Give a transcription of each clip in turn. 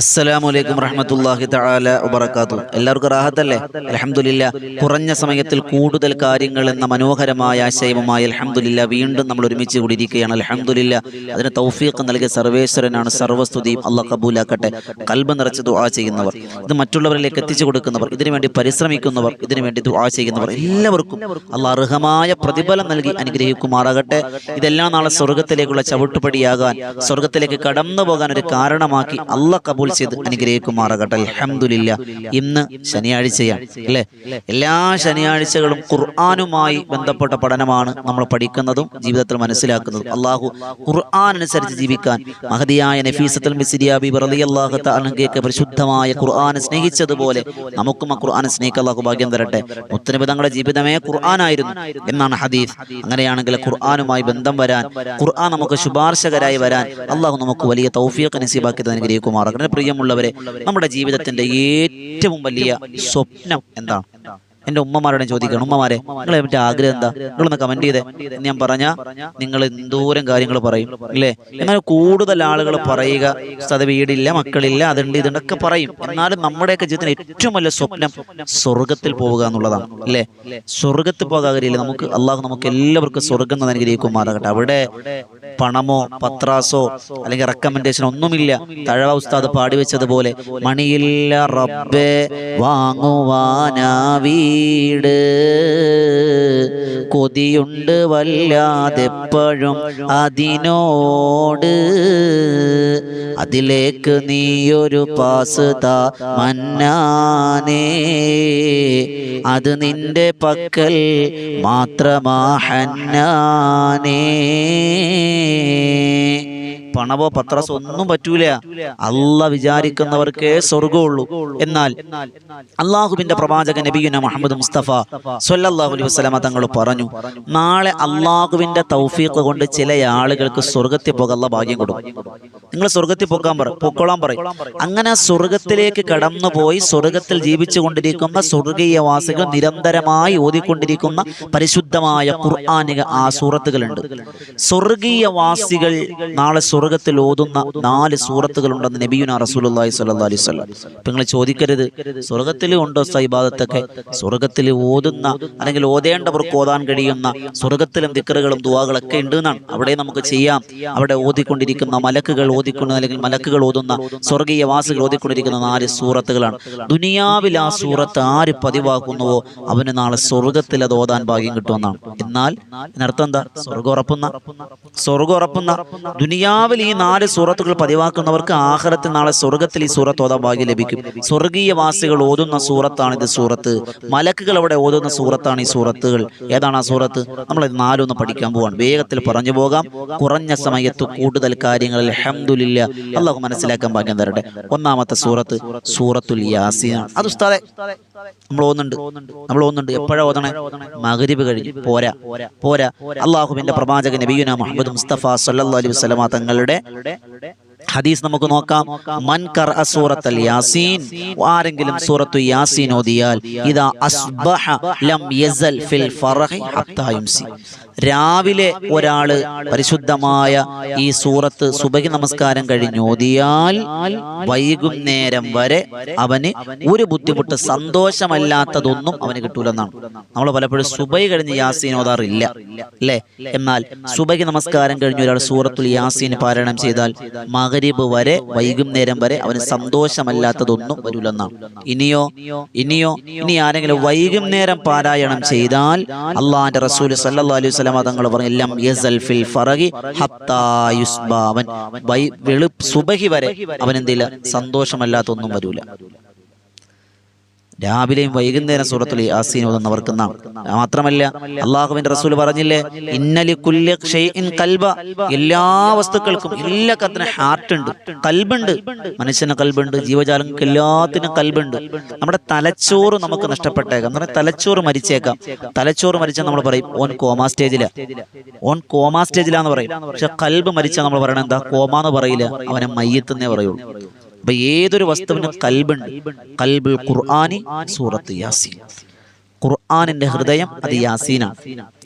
അസ്സലാമലൈക്കും റഹ്മത്തുല്ലാഹി തആല വബറകാതുഹു. എല്ലാവർക്കും റാഹത്തല്ലേ? അൽഹംദുലില്ല. കുറഞ്ഞ സമയത്തിൽ കൂടുതൽ കാര്യങ്ങൾ എന്ന മനോഹരമായ ആശയവുമായി അൽഹംദുലില്ല വീണ്ടും നമ്മൾ ഒരുമിച്ച് കൂടിയിരിക്കുകയാണ്. അൽഹംദുലില്ല. അതിന് തൗഫീഖ് നൽകിയ സർവേശ്വരനാണ് സർവസ്തുതിയും അള്ളാഹ് കബൂലാക്കട്ടെ. കൽബ് നിറച്ച് ദുആ ചെയ്യുന്നവർ ഇത് മറ്റുള്ളവരിലേക്ക് എത്തിച്ചു കൊടുക്കുന്നവർ ഇതിനുവേണ്ടി പരിശ്രമിക്കുന്നവർ ഇതിനുവേണ്ടി ദുആ ചെയ്യുന്നവർ എല്ലാവർക്കും അള്ളാഹ് അർഹമായ പ്രതിഫലം നൽകി അനുഗ്രഹിക്കുമാറാകട്ടെ. ഇതെല്ലാം നാളെ സ്വർഗത്തിലേക്കുള്ള ചവിട്ടുപടിയാകാൻ സ്വർഗത്തിലേക്ക് കടന്നു പോകാൻ ഒരു കാരണമാക്കി അള്ളാഹ് കബൂൽ ചെയ്ത് അനുഗ്രഹിക്കുമാറാകട്ടെ. അൽഹംദുലില്ല. ഇന്ന് ശനിയാഴ്ചയാണ് അല്ലേ? എല്ലാ ശനിയാഴ്ചകളും ഖുർആാനുമായി ബന്ധപ്പെട്ട പഠനമാണ് നമ്മൾ പഠിക്കുന്നതും ജീവിതത്തിൽ മനസ്സിലാക്കുന്നതും. അള്ളാഹു ഖുർആൻ അനുസരിച്ച് ജീവിക്കാൻ മഹതിയായ നഫീസത്തുൽ അനുഗ്രഹിക്ക പരിശുദ്ധമായ ഖുർആാനെ സ്നേഹിച്ചതുപോലെ നമുക്കും ആ ഖുർആാനെ സ്നേഹിക്കാൻ അള്ളാഹു ഭാഗ്യം തരട്ടെ. മുത്തനബി തങ്ങളുടെ ജീവിതമേ ഖുർആനായിരുന്നു എന്നാണ് ഹദീസ്. അങ്ങനെയാണെങ്കിൽ ഖുർആാനുമായി ബന്ധം വരാൻ ഖുർആൻ നമുക്ക് ശുപാർശകരായി വരാൻ അള്ളാഹു നമുക്ക് വലിയ തൗഫിയൊക്കെ നസീബാക്കി അനുഗ്രഹിക്കുമാറാകട്ടെ പ്രിയമുള്ളവരെ നമ്മുടെ ജീവിതത്തിന്റെ ഏറ്റവും വലിയ സ്വപ്നം എന്താണ് എന്റെ ഉമ്മമാരോട് ചോദിക്കണം ഉമ്മമാരെ നിങ്ങൾ എന്റെ ആഗ്രഹം എന്താ? നിങ്ങളൊന്ന് കമന്റ് ചെയ്തേ. ഞാൻ പറഞ്ഞ നിങ്ങൾ എന്തോരം കാര്യങ്ങൾ പറയും അല്ലേ? എന്നാൽ കൂടുതൽ ആളുകൾ പറയുക അത് വീടില്ല മക്കളില്ല അതുണ്ട് ഇതുണ്ടൊക്കെ പറയും. എന്നാലും നമ്മുടെയൊക്കെ ജീവിതത്തിന് ഏറ്റവും വലിയ സ്വപ്നം സ്വർഗത്തിൽ പോവുക എന്നുള്ളതാണ് അല്ലേ? സ്വർഗത്തിൽ പോകാകരില്ല നമുക്ക് അള്ളാഹു നമുക്ക് എല്ലാവർക്കും സ്വർഗം എന്ന് അനുഗ്രഹിക്കുമാറാകട്ടെ. അവിടെ പണമോ പത്രാസോ അല്ലെങ്കിൽ റെക്കമെൻഡേഷൻ ഒന്നുമില്ല. തഴവ ഉസ്താദ് പാടി വെച്ചതുപോലെ മണിയില്ല റബ്ബെ വാങ്ങുവാനാ വീട്. കൊതിയുണ്ട് വല്ലാതെപ്പോഴും അതിനോട്. അതിലേക്ക് നീയൊരു പാസുത മന്നാനേ. അത് നിന്റെ പക്കൽ മാത്രമാ ഹന്നാനേ. പണവോ പത്രസോ ഒന്നും പറ്റൂല. അല്ല വിചാരിക്കുന്നവർക്കേ സ്വർഗമുള്ളൂ എന്നാൽ അള്ളാഹുബിന്റെ പ്രവാചക നബിയുന മുഹമ്മദ് മുസ്തഫ സല്ലല്ലാഹു അലൈഹി തങ്ങൾ പറഞ്ഞു നാളെ അള്ളാഹുവിന്റെ തൗഫീഖ് കൊണ്ട് ചില ആളുകൾക്ക് സ്വർഗത്തിൽ പോകാനുള്ള ഭാഗ്യം കൊടുക്കും. നിങ്ങൾ സ്വർഗത്തിൽ പോകാൻ പറ പൊക്കോളാൻ പറയും. അങ്ങനെ സ്വർഗത്തിലേക്ക് കടന്നുപോയി സ്വർഗത്തിൽ ജീവിച്ചു കൊണ്ടിരിക്കുന്ന സ്വർഗീയവാസികൾ നിരന്തരമായി ഓതിക്കൊണ്ടിരിക്കുന്ന പരിശുദ്ധമായ ഖുർആാനിക ആ സൂറത്തുകളുണ്ട്. സ്വർഗീയവാസികൾ നാളെ സ്വർഗത്തിൽ ഓതുന്ന നാല് സൂറത്തുകൾ ഉണ്ടെന്ന് നബിയുന സ്വല്ലല്ലാഹി അലൈഹി വസല്ലം. നിങ്ങൾ ചോദിക്കരുത് സ്വർഗത്തിൽ ഉണ്ടോ സൈബാദത്തൊക്കെ സ്വർഗത്തിൽ ഓതുന്ന അല്ലെങ്കിൽ ഓതേണ്ടവർക്ക് ഓതാൻ കഴിയുന്ന സ്വർഗത്തിലും ദിക്കറുകളും ദുവാകളൊക്കെ ഉണ്ട് എന്നാണ് അവിടെ നമുക്ക് ചെയ്യാം. അവിടെ ഓതിക്കൊണ്ടിരിക്കുന്ന മലക്കുകൾ ഓതിക്കൊണ്ട് അല്ലെങ്കിൽ മലക്കുകൾ ഓതുന്ന സ്വർഗീയ വാസികൾ ഓതിക്കൊണ്ടിരിക്കുന്ന നാല് സൂറത്തുകളാണ്. ദുനിയാവിൽ ആ സൂറത്ത് ആര് പതിവാക്കുന്നുവോ അവന് നാളെ സ്വർഗത്തിൽ അത് ഓതാൻ ഭാഗ്യം കിട്ടുമെന്നാണ്. എന്നാൽ ഇതിനർത്ഥം എന്താ? സ്വർഗം ഉറപ്പുന്ന സ്വർഗം ഉറപ്പുന്ന ദുനിയാവിൽ ഈ നാല് സൂറത്തുകൾ പതിവാക്കുന്നവർക്ക് ആഹ്റത്തിൽ നാളെ സ്വർഗത്തിൽ ഈ സൂറത്ത് ഓതാൻ ഭാഗ്യം ലഭിക്കും. സ്വർഗീയവാസികൾ ഓതുന്ന സൂറത്താണ് ഇത് സൂറത്ത്. മലക്കുകൾ അവിടെ ഓതുന്ന സൂറത്താണ് ഈ സൂറത്തുകൾ. ഏതാണ് ആ സൂറത്ത്? നമ്മൾ ഇത് നാലൊന്ന് പഠിക്കാൻ പോവാണ്. വേഗത്തിൽ പറഞ്ഞു പോകാം. കുറഞ്ഞ സമയത്ത് കൂടുതൽ കാര്യങ്ങൾ. ഹംദുലില്ല അള്ളാഹു മനസ്സിലാക്കാൻ ഭാഗ്യം തരട്ടെ. ഒന്നാമത്തെ സൂറത്ത് സൂറത്തുൽ യാസീൻ അത് ഉസ്താദെ നമ്മൾ ഓന്നുണ്ട് നമ്മൾ ഓന്നുണ്ട് എപ്പോഴാ ഓതണേ? മകരിബ് കഴിഞ്ഞ്. പോരാ. പോരാ. അള്ളാഹുബിന്റെ പ്രവാചകൻ നബിയുന മുഹമ്മദ് മുസ്തഫ സല്ലാ അലൈഹി വസല്ലമ തങ്ങളുടെ ഹദീസ് നമുക്ക് നോക്കാം. മൻ കർ സൂറത്തൽ യാസീൻ. ആരെങ്കിലും സൂറത്തു യാസീൻ ഓതിയാൽ ഇതാ അസ്ബഹ ലം യസൽ ഫിൽ ഫറഹി ഹത്താ യുംസി. രാവിലെ ഒരാൾ പരിശുദ്ധമായ ഈ സൂറത്ത് സുബഹി നമസ്കാരം കഴിഞ്ഞ് ഓതിയാൽ വൈകുന്നേരം വരെ അവന് ഒരു ബുദ്ധിമുട്ട് സന്തോഷമല്ലാത്തതൊന്നും അവന് കിട്ടൂലെന്നാണ്. നമ്മൾ പലപ്പോഴും സുബഹി കഴിഞ്ഞ് യാസീൻ ഓതാറില്ല. അല്ലേ? എന്നാൽ സുബഹി നമസ്കാരം കഴിഞ്ഞ് ഒരാൾ സൂറത്തുൽ യാസീൻ പാരായണം ചെയ്താൽ മകരിബ് വരെ വൈകുന്നേരം വരെ അവന് സന്തോഷമല്ലാത്തതൊന്നും വരൂലെന്നാണ് ഇനിയോ ഇനിയോ ഇനി ആരെങ്കിലും വൈകുന്നേരം പാരായണം ചെയ്താൽ അള്ളാന്റെ റസൂൽ വസല്ലം തങ്ങൾ പറഞ്ഞു ഫിൽ അവൻ സുബഹി വരെ അവൻ എന്തില്ല സന്തോഷമല്ലാത്തൊന്നും വരൂല. രാവിലെയും വൈകുന്നേരം സൂറത്തുൽ യാസീൻ ഓതുന്നവർക്ക് നാം. മാത്രമല്ല അള്ളാഹുവിന്റെ റസൂൽ പറഞ്ഞില്ലേ ഇന്നലി കുല്യ ഷൈഇൻ കൽബ. എല്ലാ വസ്തുക്കൾക്കും എല്ലാ കത്തിന് ഹാർട്ട് ഉണ്ട് കൽബുണ്ട്. മനുഷ്യന് കൽബുണ്ട് ജീവജാലങ്ങൾക്ക് എല്ലാത്തിനും കൽബുണ്ട്. നമ്മുടെ തലച്ചോറ് നമുക്ക് നഷ്ടപ്പെട്ടേക്കാം. നമ്മുടെ തലച്ചോറ് മരിച്ചേക്കാം. തലച്ചോറ് മരിച്ച നമ്മൾ പറയും ഓൻ കോമാ സ്റ്റേജില. ഓൻ കോമാ സ്റ്റേജിലാന്ന് പറയും. പക്ഷെ കൽബ് മരിച്ച നമ്മൾ പറയണത് എന്താ? കോമാന്ന് പറയില്ല. അവനെ മയ്യത്തെന്നേ പറയുള്ളൂ. അപ്പൊ ഏതൊരു വസ്തുവിനും കൽബുണ്ട്. കൽബുൽ ഖുർആാനി സൂറത്ത് യാസീൻ. ഖുർആാനിന്റെ ഹൃദയം അത് യാസീനാണ്.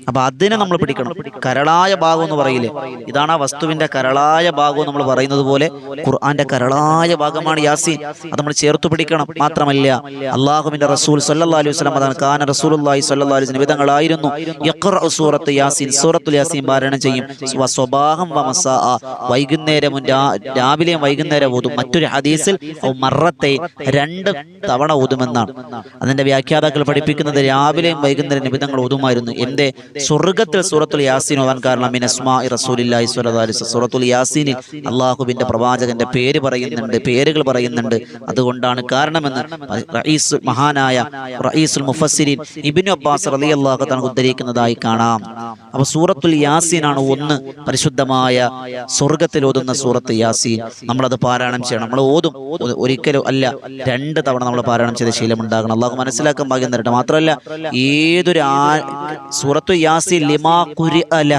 അപ്പൊ അതിനെ നമ്മൾ പിടിക്കണം. കരളായ ഭാഗം എന്ന് പറയില്ലേ? ഇതാണ് ആ വസ്തുവിന്റെ കരളായ ഭാഗം നമ്മൾ പറയുന്നത് പോലെ ഖുർആന്റെ കരളായ ഭാഗമാണ് യാസീൻ. അത് നമ്മൾ ചേർത്ത് പിടിക്കണം. മാത്രമല്ല അള്ളാഹുവിന്റെ റസൂൽ സല്ലാ അലൈഹി അതാണ് അലൈഹി വസല്ലം വിധങ്ങളായിരുന്നു യഖ്റഉ സൂറത്ത് യാസീൻ. സൂറത്തുൽ യാസീൻ പാരായണം ചെയ്യും. വ സ്വബാഹം വ മസാ. വൈകുന്നേരവും രാവിലെയും വൈകുന്നേരം ഓതും. മറ്റൊരു ഹദീസിൽ മറത്തെ രണ്ട് തവണ ഓതുമെന്നാണ്. അതിന്റെ വ്യാഖ്യാതാക്കൾ പഠിപ്പിക്കുന്നത് രാവിലെയും വൈകുന്നേരം നിബിധങ്ങൾ ഓതുമായിരുന്നു. എന്റെ സ്വർഗത്തിൽ സൂറത്തുൽ യാസീൻ ഓതാൻ കാരണം മിനസ്മാ റസൂലില്ലാഹി വസല്ലം. സൂറത്തുൽ യാസീനിൽ അള്ളാഹുബിന്റെ പ്രവാചകന്റെ പേര് പറയുന്നുണ്ട് പേരുകൾ പറയുന്നുണ്ട്. അതുകൊണ്ടാണ് കാരണമെന്ന് റഈസ് മഹാനായ റഈസുൽ മുഫസ്സിരീൻ ഇബ്നു അബ്ബാസ് റലി അള്ളാഹു തന്നെ ഉദ്ധരിക്കുന്നതായി കാണാം. അപ്പൊ സൂറത്തുൽ യാസീൻ ആണ് ഒന്ന് പരിശുദ്ധമായ സ്വർഗത്തിൽ ഓതുന്ന സൂറത്ത് യാസീൻ. നമ്മളത് പാരായണം ചെയ്യണം. നമ്മൾ ഓതും. ഒരിക്കലും അല്ല രണ്ട് തവണ നമ്മൾ പാരായണം ചെയ്ത ശീലമുണ്ടാകണം അള്ളാഹു മനസ്സിലാക്കാൻ ഭാഗ്യം തരട്ടെ. മാത്രമല്ല ഏതൊരു സൂറത്തു യാസി ലിമാ കുരി അല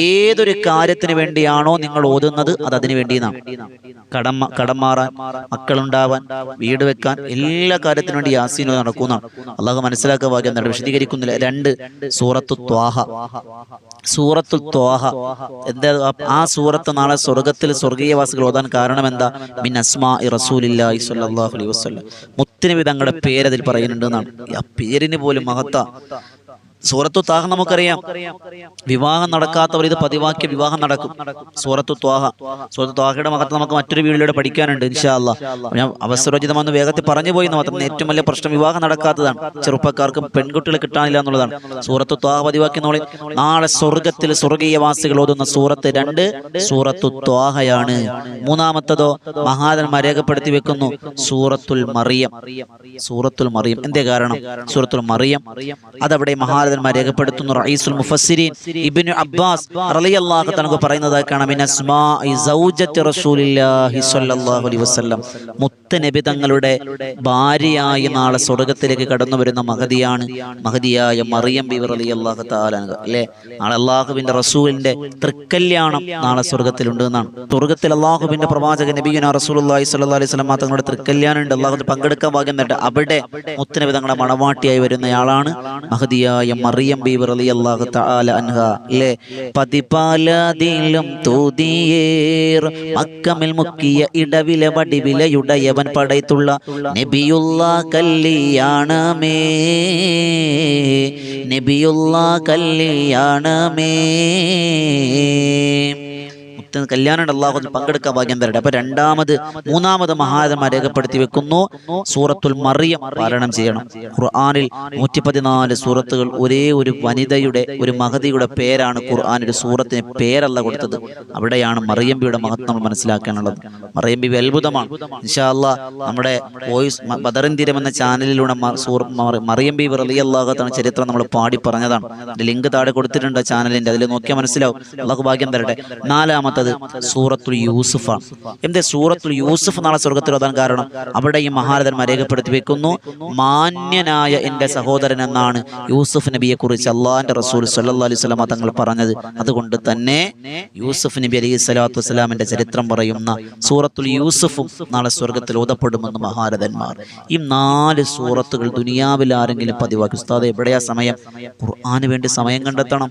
ഏതൊരു കാര്യത്തിന് വേണ്ടിയാണോ നിങ്ങൾ ഓതുന്നത് അത് അതിനു വേണ്ടിയെന്നാണ് കടം കടം മാറാൻ മക്കളുണ്ടാവാൻ വീട് വെക്കാൻ എല്ലാ കാര്യത്തിനു വേണ്ടി യാസീൻ നടക്കുന്നതാണ് അള്ളാഹു മനസ്സിലാക്കാൻ ഭാഗ്യം എന്താണ് വിശദീകരിക്കുന്നില്ല. രണ്ട് സൂറത്തു ത്വാഹ. സൂറത്തു ത്വാഹ. എന്താ ആ സൂറത്ത് നാളെ സ്വർഗത്തിൽ സ്വർഗീയവാസികൾ ഓതാൻ കാരണം എന്താ? മിൻ അസ്മാ റസൂലില്ലാഹി സ്വല്ലല്ലാഹു അലൈഹി വസല്ലം. മുത്തിന് തങ്ങളുടെ പേര് അതിൽ പറയുന്നുണ്ട് എന്നാണ്. ആ പേരിന് പോലും മഹത്ത. സൂറത്തു താഹ നമുക്കറിയാം. വിവാഹം നടക്കാത്തവർ ഇത് പതിവാക്കിയ വിവാഹം നടക്കും. സൂറത്തു ത്വാഹ. സൂറത്തു ത്വാഹയുടെ മഹത്വം നമുക്ക് മറ്റൊരു വീഡിയോയിലൂടെ പഠിക്കാനുണ്ട് ഇൻഷാല്ല ഞാൻ അവസരോചിതമെന്ന് വേഗത്തിൽ പറഞ്ഞു പോയി മാത്രം. ഏറ്റവും വലിയ പ്രശ്നം വിവാഹം നടക്കാത്തതാണ്. ചെറുപ്പക്കാർക്കും പെൺകുട്ടികളെ കിട്ടാനില്ല എന്നുള്ളതാണ്. സൂറത്തു ത്വാഹ പതിവാക്കി നോളി നാളെ സ്വർഗത്തിൽ സ്വർഗീയവാസികൾ ഓതുന്ന സൂറത്ത് രണ്ട് സൂറത്തു ത്വാഹയാണ്. മൂന്നാമത്തതോ മഹാതന്മാർ രേഖപ്പെടുത്തി വെക്കുന്നു സൂറത്തുൽ മറിയം. സൂറത്തുൽ മറിയം. എന്തേ കാരണം? സൂറത്തുൽ മറിയം. അതവിടെ മഹാരഥന്മാർ രേഖപ്പെടുത്തുന്നു. റഈസുൽ മുഫസ്സിരീൻ ഇബ്നു അബ്ബാസ് റളിയല്ലാഹു തആല പറയുന്നതായി കാണാം. മിൻ അസ്മാ സൗജത്തി റസൂലില്ലാഹി സ്വല്ലല്ലാഹു അലൈഹി വസല്ലം. മുത്തനബി തങ്ങളുടെ ഭാര്യയായി നാളെ സ്വർഗത്തിലേക്ക് കടന്നു വരുന്ന മഹതിയാണ് മഹതിയായ മറിയം ബി റളിയല്ലാഹു തആല. അല്ലേ? നാളെ അള്ളാഹുവിന്റെ റസൂലിന്റെ തൃക്കല്യാണം നാളെ സ്വർഗത്തിലുണ്ട് എന്നാണ്. സ്വർഗത്തിൽ അള്ളാഹുവിന്റെ പ്രവാചകൻ നബിയുന റസൂലുള്ളാഹി സ്വല്ലല്ലാഹു അലൈഹി വസല്ലം തങ്ങളുടെ തൃക്കല്യാണം ഉണ്ട് അല്ലാഹു പങ്കെടുക്കാൻ ഭാഗ്യം നേരിട്ട് അവിടെ മുത്ത നബി തങ്ങളുടെ മണവാട്ടിയായി വരുന്നയാളാണ് മഹതിയായ മറിയം ബി അള്ളാഹു തആല അൻഹ. അല്ലേ പതിപാലതിലും തൂതിയേർ മക്കമിൽ മുക്കിയ ഇടവില വടിവിലയുടയവൻ പടയത്തുള്ള നബിയുള്ള കല്യാണമേ നബിയുള്ള കല്യാണമേ മുത്ത കല്യാണം അള്ളാഹു പങ്കെടുക്കാൻ ഭാഗ്യം തരട്ടെ. അപ്പൊ രണ്ടാമത് മൂന്നാമത് മഹാരമ രേഖപ്പെടുത്തി വെക്കുന്നു. സൂറത്തുൽ മറിയം പാരായണം ചെയ്യണം. ഖുർആാനിൽ നൂറ്റി പതിനാല് സൂറത്തുകൾ ഒരേ ഒരു വനിതയുടെ ഒരു മഹതിയുടെ പേരാണ് ഖുർആൻ. ഒരു സൂറത്തിന് പേരല്ല കൊടുത്തത്. അവിടെയാണ് മറിയമ്പിയുടെ മഹത്വം നമ്മൾ മനസ്സിലാക്കാനുള്ളത്. മറിയമ്പി അത്ഭുതമാണ്. ഇൻഷാ അല്ലാ നമ്മുടെ വോയിസ് ബദറിന്തിരം എന്ന ചാനലിലൂടെ മറിയമ്പി റലി അള്ളാഹത്താണ് ചരിത്രം നമ്മൾ പാടി പറഞ്ഞതാണ്. ലിങ്ക് താഴെ കൊടുത്തിട്ടുണ്ട് ചാനലിന്റെ. അതിൽ നോക്കിയാൽ മനസ്സിലാവും. അള്ളാഹു ഭാഗ്യം തരട്ടെ. നാലാമത്തത് സൂറത്തുൽ യൂസുഫ. എന്തേ സൂറത്തുൽ യൂസുഫ് നാളെ സ്വർഗത്തിൽ ഓതാൻ കാരണം? അവിടെ ഈ മഹാരഥന്മാർ രേഖപ്പെടുത്തി വെക്കുന്നു മാന്യനായ എന്റെ സഹോദരൻ എന്നാണ് യൂസുഫ് നബിയെ കുറിച്ച് അള്ളാഹിന്റെ റസൂൽ സല്ലി അലൈഹി വസല്ലമ തങ്ങൾ പറഞ്ഞത്. അതുകൊണ്ട് തന്നെ യൂസുഫ് നബി അലൈഹി സ്വലാത്തു വസ്സലാമിന്റെ ചരിത്രം പറയുന്ന സൂറത്തുൽ യൂസുഫും നാളെ സ്വർഗത്തിൽ ഓതപ്പെടുമെന്ന് മഹാരഥന്മാർ. ഈ നാല് സൂറത്തുകൾ ദുനിയാവിൽ ആരെങ്കിലും പതിവാക്കി. ഉസ്താദ് എവിടെയാ സമയം? ഖുർആാന് വേണ്ടി സമയം കണ്ടെത്തണം.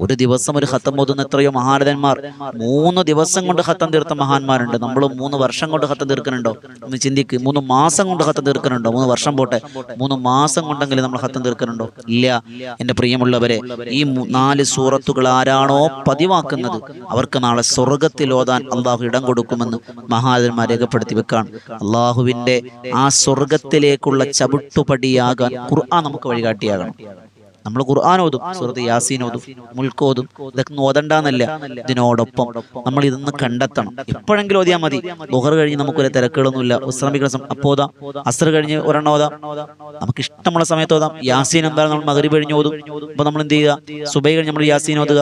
ഒരു ദിവസം ഒരു ഹത്തം ഓതുന്ന എത്രയോ മഹാരഥന്മാർ. മൂന്ന് ദിവസം കൊണ്ട് ഹത്തം തീർത്ത മഹാന്മാരുണ്ട്. നമ്മൾ മൂന്ന് വർഷം കൊണ്ട് ഹത്തം തീർക്കുന്നുണ്ടോ? ഒന്ന് ചിന്തിക്ക്. മൂന്ന് മാസം കൊണ്ട് ഹത്തം തീർക്കുന്നുണ്ടോ? മൂന്ന് വർഷം പോട്ടെ. മൂന്ന് മാസം കൊണ്ടെങ്കിലും നമ്മൾ ഹത്തം തീർക്കുന്നുണ്ടോ? ഇല്ല. എന്റെ പ്രിയമുള്ളവരെ ഈ നാല് സൂറത്തുകൾ ആരാണോ പതിവാക്കുന്നത് അവർക്ക് നാളെ സ്വർഗത്തിൽ ഓതാൻ അള്ളാഹു ഇടം കൊടുക്കുമെന്ന് മഹാദന്മാർ രേഖപ്പെടുത്തി വെക്കാണ്. അള്ളാഹുവിന്റെ ആ സ്വർഗത്തിലേക്കുള്ള ചവിട്ടുപടിയാകാൻ ഖുർആൻ നമുക്ക് വഴികാട്ടിയാകണം. നമ്മൾ ഖുർആൻ ഓതും സുഹൃത്ത് യാസീൻ ഓതും മുൽക്ക് ഓതും. ഇതൊക്കെ ഓതണ്ടെന്നല്ല. ഇതിനോടൊപ്പം നമ്മൾ ഇതൊന്ന് കണ്ടെത്തണം. എപ്പോഴെങ്കിലും ഓതിയാൽ മതി. ബുഹർ കഴിഞ്ഞ് നമുക്കൊരു തിരക്കുകളൊന്നുമില്ല. വിശ്രമിക്കുന്ന അപ്പോതാം അസർ കഴിഞ്ഞ് ഒരെണ്ണം ഓതാം. നമുക്ക് ഇഷ്ടമുള്ള സമയത്ത് ഓതാം. യാസീൻ എന്താണ് നമ്മൾ മകരി കഴിഞ്ഞ് ഓതും. അപ്പൊ നമ്മൾ എന്ത് ചെയ്യുക? സുബൈ കഴിഞ്ഞ് നമ്മൾ യാസീൻ ഓതുക.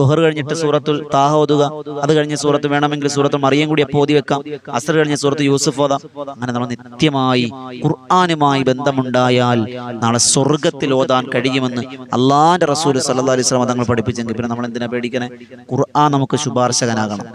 ബുഹർ കഴിഞ്ഞിട്ട് സൂറത്തുൽ താഹ ഓതുക. അത് കഴിഞ്ഞ് സൂറത്ത് വേണമെങ്കിൽ സൂറത്ത് മറിയം കൂടി അപ്പോൾ ഓതി വെക്കാം. അസർ കഴിഞ്ഞ് സൂറത്ത് യൂസുഫ് ഓതാം. അങ്ങനെ നമ്മൾ നിത്യമായി ഖുർആാനുമായി ബന്ധമുണ്ടായാൽ നാളെ സ്വർഗത്തിൽ ഓതാൻ കഴിയുമെന്ന് അള്ളാന്റെ റസൂൽ സല്ലാ അലൈഹി വസല്ലം തങ്ങൾ പഠിപ്പിച്ചെങ്കിൽ പിന്നെ നമ്മൾ എന്തിനാ പേടിക്കണേ? ഖുർആൻ നമുക്ക് ശുപാർശകനാകണം.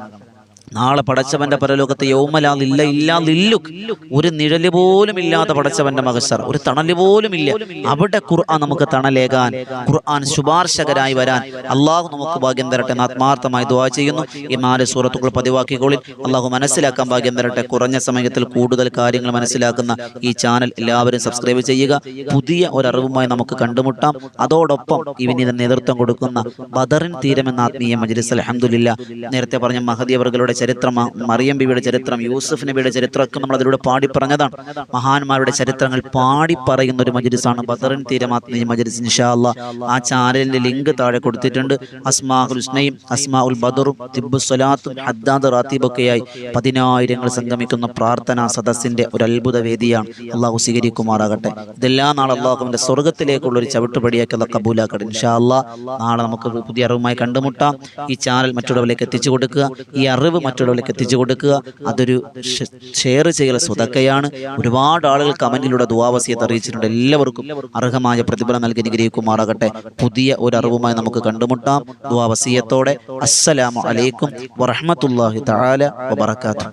നാളെ പടച്ചവന്റെ പരലോകത്ത് യൗമലാ ഇല്ല ഇല്ലാ നില്ലുക് ഒരു നിഴൽ പോലും ഇല്ലാത്ത പടച്ചവന്റെ മകസർ ഒരു തണൽ പോലും ഇല്ല. അവിടെ ഖുർആൻ നമുക്ക് തണലേകാൻ ഖുർആൻ ശുപാർശകരായി വരാൻ അള്ളാഹു നമുക്ക് ഭാഗ്യം തരട്ടെ എന്ന് ആത്മാർത്ഥമായി ദുവാ ചെയ്യുന്നു. ഈ നാല് സൂറത്തുകൾ പതിവാക്കിക്കോളിൽ അള്ളാഹു മനസ്സിലാക്കാൻ ഭാഗ്യം തരട്ടെ. കുറഞ്ഞ സമയത്തിൽ കൂടുതൽ കാര്യങ്ങൾ മനസ്സിലാക്കുന്ന ഈ ചാനൽ എല്ലാവരും സബ്സ്ക്രൈബ് ചെയ്യുക. പുതിയ ഒരറിവുമായി നമുക്ക് കണ്ടുമുട്ടാം. അതോടൊപ്പം ഇവനിത് നേതൃത്വം കൊടുക്കുന്ന ബദറിൻ തീരം എന്ന ആത്മീയ മജ്ലിസ് അലഹമുല്ല നേരത്തെ പറഞ്ഞ മഹദിയവർകളുടെ ചരിത്രം മറിയം ബിബിയുടെ ചരിത്രം യൂസഫ് നബിയുടെ ചരിത്രമൊക്കെ നമ്മൾ അതിലൂടെ പാടി പറഞ്ഞതാണ് മഹാന്മാരുടെ ചരിത്രങ്ങൾ പാടി പറയുന്ന ഒരു മജ്ലിസാണ് ബദറിൻ തീരം ഈ മജ്ലിസ് ഇൻഷാ അല്ലാ ആ ചാനലിന്റെ ലിങ്ക് താഴെ കൊടുത്തിട്ടുണ്ട്. അസ്മാ ഹുസ്നയും അസ്മാ ഉൽ ബദറും തിബു സ്വലാത്തും ഹദ്ദാദ് റാത്തീബൊക്കെയായി പതിനായിരങ്ങൾ സംഗമിക്കുന്ന പ്രാർത്ഥനാ സദസ്സിന്റെ ഒരു അത്ഭുത വേദിയാണ്. അള്ളാഹു സ്വീകരിക്കുമാറാകട്ടെ. ഇതെല്ലാം നാളെ അള്ളാഹുവിന്റെ സ്വർഗത്തിലേക്കുള്ള ഒരു ചവിട്ടുപടിയാക്കി അല്ല കബൂലാക്കട്ടെ ഇൻഷാ അല്ലാ നാളെ നമുക്ക് പുതിയ അറിവുമായി കണ്ടുമുട്ടാം. ഈ ചാനൽ മറ്റുള്ളവരിലേക്ക് എത്തിച്ചു കൊടുക്കുക. ഈ അറിവ് മറ്റുള്ളവരിലേക്ക് എത്തിച്ചു കൊടുക്കുക. അതൊരു ഷെയർ ചെയ്യൽ സ്വതക്കയാണ്. ഒരുപാട് ആളുകൾ കമന്റിലൂടെ ദുവാവസിയത്ത് അറിയിച്ചിട്ടുണ്ട്. എല്ലാവർക്കും അർഹമായ പ്രതിഫലം നൽകി അനുഗ്രഹിക്കുമാറാകട്ടെ. പുതിയ ഒരു അറിവുമായി നമുക്ക് കണ്ടുമുട്ടാം. ദുവാവസിയത്തോടെ അസ്സലാമു അലൈക്കും വറഹ്മത്തുള്ളാഹി തആല വബറകാതുഹു.